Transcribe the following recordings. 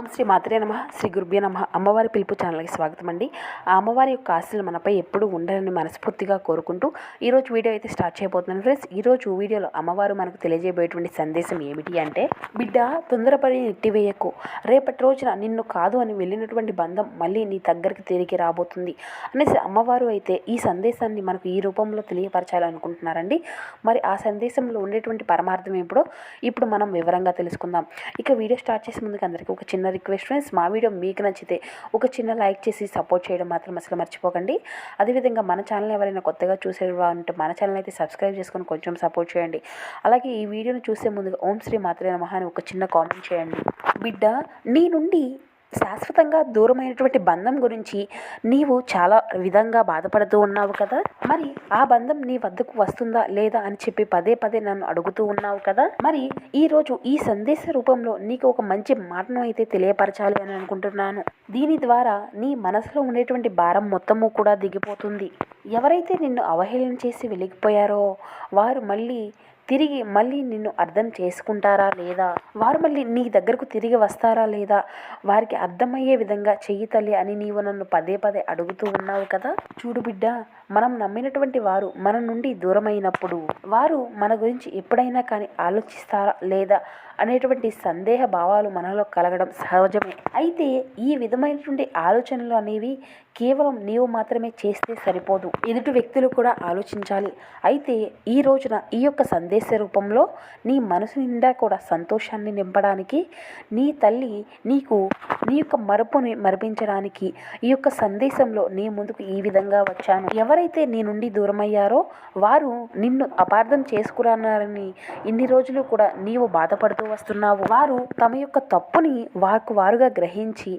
ఓం శ్రీ మాత్రే నమ శ్రీ గురుభ్య నమ. అమ్మవారి పిలుపు ఛానల్కి స్వాగతం అండి ఆ అమ్మవారి యొక్క ఆశలు మనపై ఎప్పుడు ఉండాలని మనస్ఫూర్తిగా కోరుకుంటూ ఈరోజు వీడియో అయితే స్టార్ట్ చేయబోతున్నాను ఫ్రెండ్స్. ఈరోజు వీడియోలో అమ్మవారు మనకు తెలియజేయబోయేటువంటి సందేశం ఏమిటి అంటే బిడ్డ తొందరపడి నెట్టివేయకు. రేపటి రోజున నిన్ను కాదు అని వెళ్ళినటువంటి బంధం మళ్ళీ నీ దగ్గరికి తిరిగి రాబోతుంది. అనేసి అమ్మవారు అయితే ఈ సందేశాన్ని మనకు ఈ రూపంలో తెలియపరచాలనుకుంటున్నారండి. మరి ఆ సందేశంలో ఉండేటువంటి పరమార్థం ఎప్పుడో ఇప్పుడు మనం వివరంగా తెలుసుకుందాం. ఇక వీడియో స్టార్ట్ చేసే ముందుకు అందరికీ ఒక చిన్న రిక్వెస్ట్ ఫ్రెండ్స్ మా వీడియో మీకు నచ్చితే ఒక చిన్న లైక్ చేసి సపోర్ట్ చేయడం మాత్రం అసలు మర్చిపోకండి. అదేవిధంగా మన ఛానల్ ఎవరైనా కొత్తగా చూసేవారంటే మన ఛానల్ అయితే సబ్స్క్రైబ్ చేసుకొని కొంచెం సపోర్ట్ చేయండి. అలాగే ఈ వీడియోను చూసే ముందుగా ఓం శ్రీ మాత్రే నమః అని ఒక చిన్న కామెంట్ చేయండి. బిడ్డ నీ నుండి శాశ్వతంగా దూరమైనటువంటి బంధం గురించి నీవు చాలా విధంగా బాధపడుతూ ఉన్నావు కదా? మరి ఆ బంధం నీ వద్దకు వస్తుందా లేదా అని చెప్పి పదే పదే నన్ను అడుగుతూ ఉన్నావు కదా? మరి ఈరోజు ఈ సందేశ రూపంలో నీకు ఒక మంచి మాటను అయితే తెలియపరచాలి అని అనుకుంటున్నాను. దీని ద్వారా నీ మనసులో ఉండేటువంటి భారం మొత్తము కూడా దిగిపోతుంది. ఎవరైతే నిన్ను అవహేళన చేసి వెళ్ళిపోయారో వారు మళ్ళీ తిరిగి మళ్ళీ నిన్ను అర్థం చేసుకుంటారా లేదా? వారు మళ్ళీ నీ దగ్గరకు తిరిగి వస్తారా లేదా? వారికి అర్థమయ్యే విధంగా చెయ్యి తల్లి అని నీవు నన్ను పదే పదే అడుగుతూ ఉన్నావు కదా? చూడు బిడ్డ మనం నమ్మినటువంటి వారు మన నుండి దూరమైనప్పుడు వారు మన గురించి ఎప్పుడైనా కానీ ఆలోచిస్తారా లేదా అనేటువంటి సందేహ భావాలు మనలో కలగడం సహజమే. అయితే ఈ విధమైనటువంటి ఆలోచనలు అనేవి కేవలం నీవు మాత్రమే చేస్తే సరిపోదు. ఎదుటి వ్యక్తులు కూడా ఆలోచించాలి. అయితే ఈ రోజున ఈ యొక్క సందేశ రూపంలో నీ మనసు నిండా కూడా సంతోషాన్ని నింపడానికి నీ తల్లి నీకు నీ యొక్క మరపుని మరిపించడానికి ఈ యొక్క సందేశంలో నీ ముందుకు ఈ విధంగా వచ్చాను. ఎవరైతే నీ నుండి దూరమయ్యారో వారు నిన్ను అపార్థం చేసుకురానారని ఇన్ని రోజులు కూడా నీవు బాధపడుతూ వస్తున్నావు. వారు తమ యొక్క తప్పుని వారికి వారుగా గ్రహించి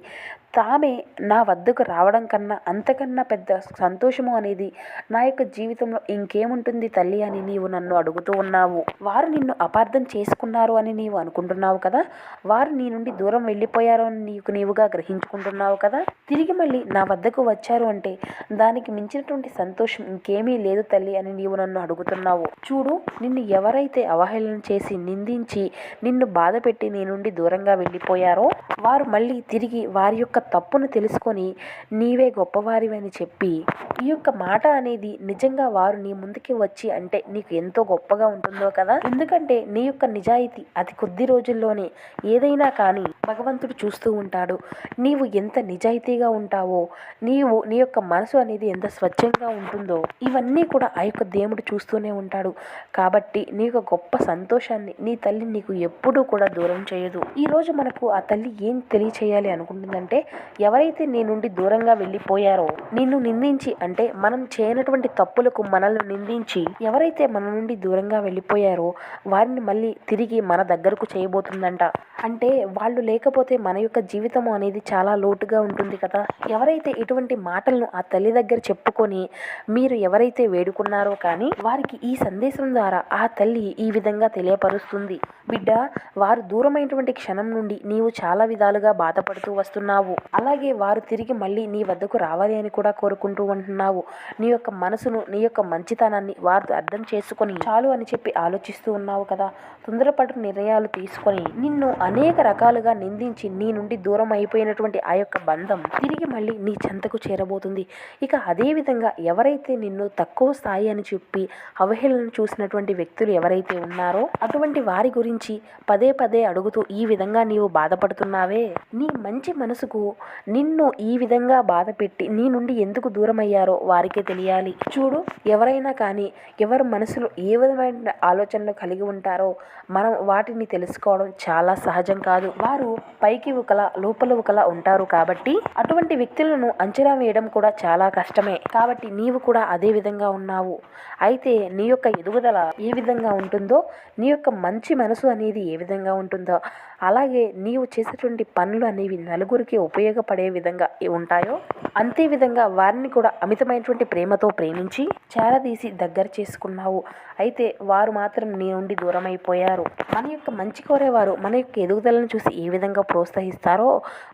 తామే నా వద్దకు రావడం కన్నా అంతకన్నా పెద్ద సంతోషము అనేది నా యొక్క జీవితంలో ఇంకేముంటుంది తల్లి అని నీవు నన్ను అడుగుతూ ఉన్నావు. వారు నిన్ను అపార్థం చేసుకున్నారు అని నీవు అనుకుంటున్నావు కదా? వారు నీ నుండి దూరం వెళ్ళిపోయారు అని నీకు నీవుగా గ్రహించుకుంటున్నావు కదా? తిరిగి మళ్ళీ నా వద్దకు వచ్చారు అంటే దానికి మించినటువంటి సంతోషం ఇంకేమీ లేదు తల్లి అని నీవు నన్ను అడుగుతున్నావు. చూడు నిన్ను ఎవరైతే అవహేళన చేసి నిందించి నిన్ను బాధపెట్టి నీ నుండి దూరంగా వెళ్ళిపోయారో వారు మళ్ళీ తిరిగి వారి యొక్క తప్పును తెలుసుకొని నీవే గొప్పవారివని చెప్పి ఈ యొక్క మాట అనేది నిజంగా వారు నీ ముందుకి వచ్చి అంటే నీకు ఎంతో గొప్పగా ఉంటుందో కదా? ఎందుకంటే నీ యొక్క నిజాయితీ అతి కొద్ది రోజుల్లోనే ఏదైనా కానీ భగవంతుడు చూస్తూ ఉంటాడు. నీవు ఎంత నిజాయితీగా ఉంటావో నీవు నీ యొక్క మనసు అనేది ఎంత స్వచ్ఛంగా ఉంటుందో ఇవన్నీ కూడా ఆ యొక్క దేవుడు చూస్తూనే ఉంటాడు. కాబట్టి నీ యొక్క గొప్ప సంతోషాన్ని నీ తల్లి నీకు ఎప్పుడూ కూడా దూరం చేయదు. ఈ రోజు మనకు ఆ తల్లి ఏం తెలియచేయాలి అనుకుంటుందంటే ఎవరైతే నీ నుండి దూరంగా వెళ్ళిపోయారో నిన్ను నిందించి అంటే మనం చేయనటువంటి తప్పులకు మనల్ని నిందించి ఎవరైతే మన నుండి దూరంగా వెళ్ళిపోయారో వారిని మళ్ళీ తిరిగి మన దగ్గరకు చేయబోతుందంట. అంటే వాళ్ళు లేకపోతే మన యొక్క జీవితం అనేది చాలా లోటుగా ఉంటుంది కదా. ఎవరైతే ఇటువంటి మాటలను ఆ తల్లి దగ్గర చెప్పుకొని మీరు ఎవరైతే వేడుకున్నారో కానీ వారికి ఈ సందేశం ద్వారా ఆ తల్లి ఈ విధంగా తెలియపరుస్తుంది. బిడ్డ వారు దూరమైనటువంటి క్షణం నుండి నీవు చాలా విధాలుగా బాధపడుతూ వస్తున్నావు. అలాగే వారు తిరిగి మళ్ళీ నీ వద్దకు రావాలి అని కూడా కోరుకుంటూ ఉంటున్నావు. నీ యొక్క మనసును నీ యొక్క మంచితనాన్ని వారు అర్థం చేసుకొని చాలు అని చెప్పి ఆలోచిస్తూ ఉన్నావు కదా. తొందరపాటు నిర్ణయాలు తీసుకొని నిన్ను అనేక రకాలుగా నిందించి నీ నుండి దూరం అయిపోయినటువంటి ఆ యొక్క బంధం తిరిగి మళ్ళీ నీ చెంతకు చేరబోతుంది. ఇక అదేవిధంగా ఎవరైతే నిన్ను తక్కువ స్థాయి అని చెప్పి అవహేళన చూసినటువంటి వ్యక్తులు ఎవరైతే ఉన్నారో అటువంటి వారి గురించి పదే పదే అడుగుతూ ఈ విధంగా నీవు బాధపడుతున్నావే. నీ మంచి మనసుకు నిన్ను ఈ విధంగా బాధ పెట్టి నీ నుండి ఎందుకు దూరం అయ్యారో వారికే తెలియాలి. చూడు ఎవరైనా కానీ ఎవరు మనసులో ఏ విధమైన ఆలోచనలు కలిగి ఉంటారో మనం వాటిని తెలుసుకోవడం చాలా సహజం కాదు. వారు పైకి ఒకలా లోపల ఒకలా ఉంటారు కాబట్టి అటువంటి వ్యక్తులను అంచనా వేయడం కూడా చాలా కష్టమే. కాబట్టి నీవు కూడా అదే విధంగా ఉన్నావు. అయితే నీ యొక్క ఎదుగుదల ఏ విధంగా ఉంటుందో నీ యొక్క మంచి మనసు అనేది ఏ విధంగా ఉంటుందో అలాగే నీవు చేసేటువంటి పనులు అనేవి నలుగురికి ఉపయోగపడే విధంగా ఉంటాయో అంతే విధంగా వారిని కూడా అమితమైనటువంటి ప్రేమతో ప్రేమించి చేరదీసి దగ్గర చేసుకున్నావు. అయితే వారు మాత్రం నీ నుండి దూరం అయిపోయారు మన యొక్క మంచి కోరేవారు మన యొక్క ఎదుగుదలను చూసి ఏ విధంగా ప్రోత్సహిస్తారో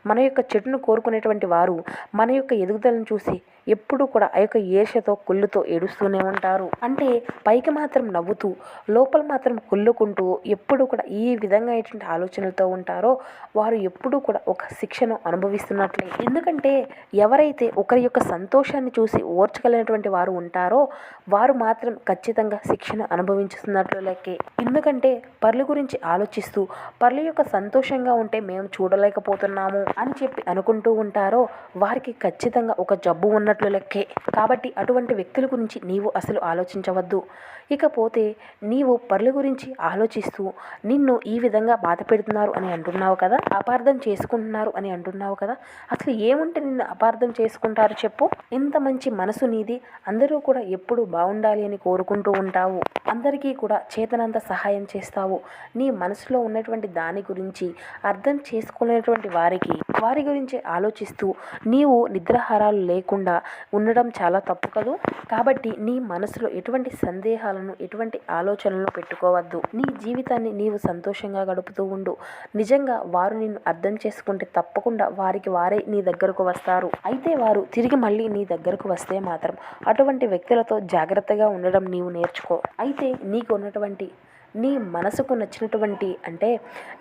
మన యొక్క చెట్టును కోరుకునేటువంటి వారు మన యొక్క ఎదుగుదలను చూసి ఎప్పుడూ కూడా ఆ యొక్క ఏషతో కుళ్ళుతో ఏడుస్తూనే ఉంటారు. అంటే పైకి మాత్రం నవ్వుతూ లోపల మాత్రం కుళ్ళుకుంటూ ఎప్పుడు కూడా ఈ విధంగా ఎటువంటి ఆలోచనలతో ఉంటారో వారు ఎప్పుడూ కూడా ఒక శిక్షను అనుభవిస్తున్నట్లే. ఎందుకంటే ఎవరైతే ఒకరి యొక్క సంతోషాన్ని చూసి ఓర్చగలిగినటువంటి వారు ఉంటారో వారు మాత్రం ఖచ్చితంగా శిక్షను అనుభవించుతున్నట్లు లెక్కే. ఎందుకంటే పర్లు గురించి ఆలోచిస్తూ పర్ల యొక్క సంతోషంగా ఉంటే మేము చూడలేకపోతున్నాము అని చెప్పి అనుకుంటూ ఉంటారో వారికి ఖచ్చితంగా ఒక జబ్బు ఉన్నట్టు ఉన్నట్లు లెక్కే కాబట్టి అటువంటి వ్యక్తుల గురించి నీవు అసలు ఆలోచించవద్దు. ఇకపోతే నీవు పరుల గురించి ఆలోచిస్తూ నిన్ను ఈ విధంగా బాధ పెడుతున్నారు అని అంటున్నావు కదా? అపార్థం చేసుకుంటున్నారు అని అంటున్నావు కదా? అసలు ఏముంటే నిన్ను అపార్థం చేసుకుంటారు చెప్పు? ఇంత మంచి మనసు నీది. అందరూ కూడా ఎప్పుడు బాగుండాలి అని కోరుకుంటూ ఉంటావు. అందరికీ కూడా చేతనంత సహాయం చేస్తావు. నీ మనసులో ఉన్నటువంటి దాని గురించి అర్థం చేసుకునేటువంటి వారికి వారి గురించి ఆలోచిస్తూ నీవు నిద్రాహారాలు లేకుండా ఉండడం చాలా తప్పు కదూ? కాబట్టి నీ మనసులో ఎటువంటి సందేహాలను ఎటువంటి ఆలోచనలను పెట్టుకోవద్దు. నీ జీవితాన్ని నీవు సంతోషంగా గడుపుతూ ఉండు. నిజంగా వారు నిన్ను అర్థం చేసుకుంటే తప్పకుండా వారికి వారే నీ దగ్గరకు వస్తారు. అయితే వారు తిరిగి మళ్ళీ నీ దగ్గరకు వస్తే మాత్రం అటువంటి వ్యక్తులతో జాగ్రత్తగా ఉండడం నీవు నేర్చుకో. అయితే నీకు ఉన్నటువంటి నీ మనసుకు నచ్చినటువంటి అంటే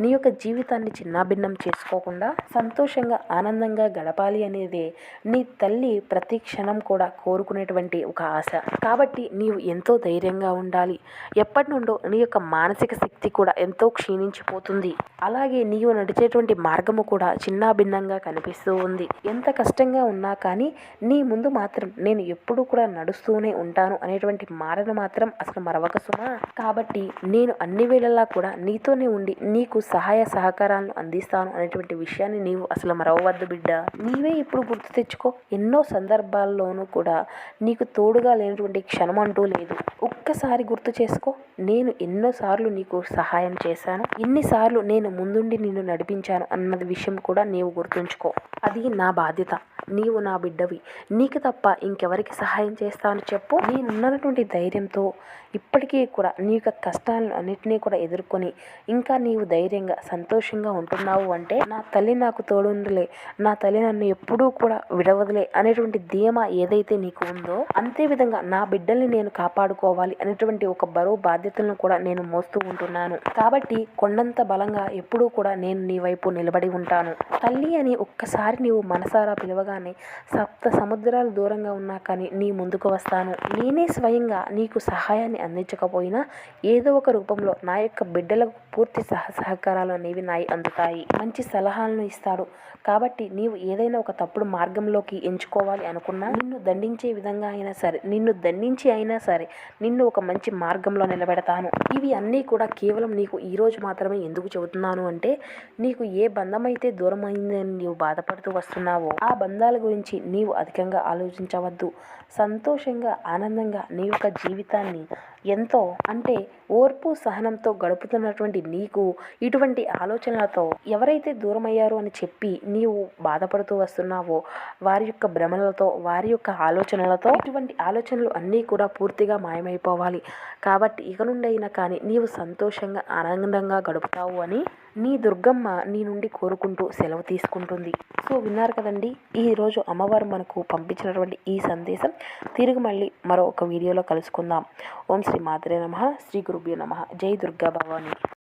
నీ యొక్క జీవితాన్ని చిన్నాభిన్నం చేసుకోకుండా సంతోషంగా ఆనందంగా గడపాలి అనేది నీ తల్లి ప్రతి క్షణం కూడా కోరుకునేటువంటి ఒక ఆశ. కాబట్టి నీవు ఎంతో ధైర్యంగా ఉండాలి. ఎప్పటి నుండో నీ యొక్క మానసిక శక్తి కూడా ఎంతో క్షీణించిపోతుంది. అలాగే నీవు నడిచేటువంటి మార్గము కూడా చిన్నాభిన్నంగా కనిపిస్తూ ఉంది. ఎంత కష్టంగా ఉన్నా కానీ నీ ముందు మాత్రం నేను ఎప్పుడూ కూడా నడుస్తూనే ఉంటాను అనేటువంటి మాటను మాత్రం అసలు మరవక సుమా. కాబట్టి నేను అన్ని వేళలా కూడా నీతోనే ఉండి నీకు సహాయ సహకారాలను అందిస్తాను అనేటువంటి విషయాన్ని నీవు అసలు మరవద్దు బిడ్డ. నీవే ఇప్పుడు గుర్తు తెచ్చుకో. ఎన్నో సందర్భాల్లోనూ కూడా నీకు తోడుగా లేనటువంటి క్షణం అంటూ లేదు. ఒక్కసారి గుర్తు చేసుకో. నేను ఎన్నోసార్లు నీకు సహాయం చేశాను. ఎన్నిసార్లు నేను ముందుండి నిన్ను నడిపించాను అన్నది విషయం కూడా నీవు గుర్తుంచుకో. అది నా బాధ్యత. నీవు నా బిడ్డవి. నీకు తప్ప ఇంకెవరికి సహాయం చేస్తాను చెప్పు. నేనున్నటువంటి ధైర్యంతో ఇప్పటికీ కూడా నీ యొక్క కష్టాలను అన్నింటినీ కూడా ఎదుర్కొని ఇంకా నీవు ధైర్యంగా సంతోషంగా ఉంటున్నావు అంటే నా తల్లి నాకు తోడుండలే. నా తల్లి నన్ను ఎప్పుడూ కూడా విడవదులే అనేటువంటి ధీమా ఏదైతే నీకు ఉందో అంతే విధంగా నా బిడ్డల్ని నేను కాపాడుకోవాలి అనేటువంటి ఒక బరువు బాధ్యతలను కూడా నేను మోస్తూ ఉంటున్నాను. కాబట్టి కొండంత బలంగా ఎప్పుడూ కూడా నేను నీ వైపు నిలబడి ఉంటాను. తల్లి అని ఒక్కసారి నీవు మనసారా కానీ సప్త సముద్రాలు దూరంగా ఉన్నా కానీ నీ ముందుకు వస్తాను. నేనే స్వయంగా నీకు సహాయాన్ని అందించకపోయినా ఏదో ఒక రూపంలో నా యొక్క బిడ్డలకు పూర్తి సహ సహకారాలు అనేవి నాయి అందుతాయి. మంచి సలహాలను ఇస్తాడు. కాబట్టి నీవు ఏదైనా ఒక తప్పుడు మార్గంలోకి ఎంచుకోవాలి అనుకున్నా నిన్ను దండించే విధంగా అయినా సరే నిన్ను దండించి అయినా సరే నిన్ను ఒక మంచి మార్గంలో నిలబెడతాను. ఇవి అన్నీ కూడా కేవలం నీకు ఈ రోజు మాత్రమే ఎందుకు చెబుతున్నాను అంటే నీకు ఏ బంధం అయితే దూరమైందని నీవు బాధపడుతూ వస్తున్నావో ఆ బంధం బంధాల గురించి నీవు అధికంగా ఆలోచించవద్దు. సంతోషంగా ఆనందంగా నీ యొక్క జీవితాన్ని ఎంతో అంటే ఓర్పు సహనంతో గడుపుతున్నటువంటి నీకు ఇటువంటి ఆలోచనలతో ఎవరైతే దూరమయ్యారు అని చెప్పి నీవు బాధపడుతూ వస్తున్నావో వారి యొక్క భ్రమలతో వారి యొక్క ఆలోచనలతో ఇటువంటి ఆలోచనలు అన్నీ కూడా పూర్తిగా మాయమైపోవాలి. కాబట్టి ఇక నుండి అయినా కానీ నీవు సంతోషంగా ఆనందంగా గడుపుతావు అని నీ దుర్గమ్మ నీ నుండి కోరుకుంటూ సెలవు తీసుకుంటుంది. సో విన్నారు కదండి ఈరోజు అమ్మవారు మనకు పంపించినటువంటి ఈ సందేశం. తిరిగి మళ్ళీ మరో ఒక వీడియోలో కలుసుకుందాం. ఓం శ్రీ మాత్రే నమ. శ్రీ గురుభ్యో నమ. జై దుర్గా భవాని.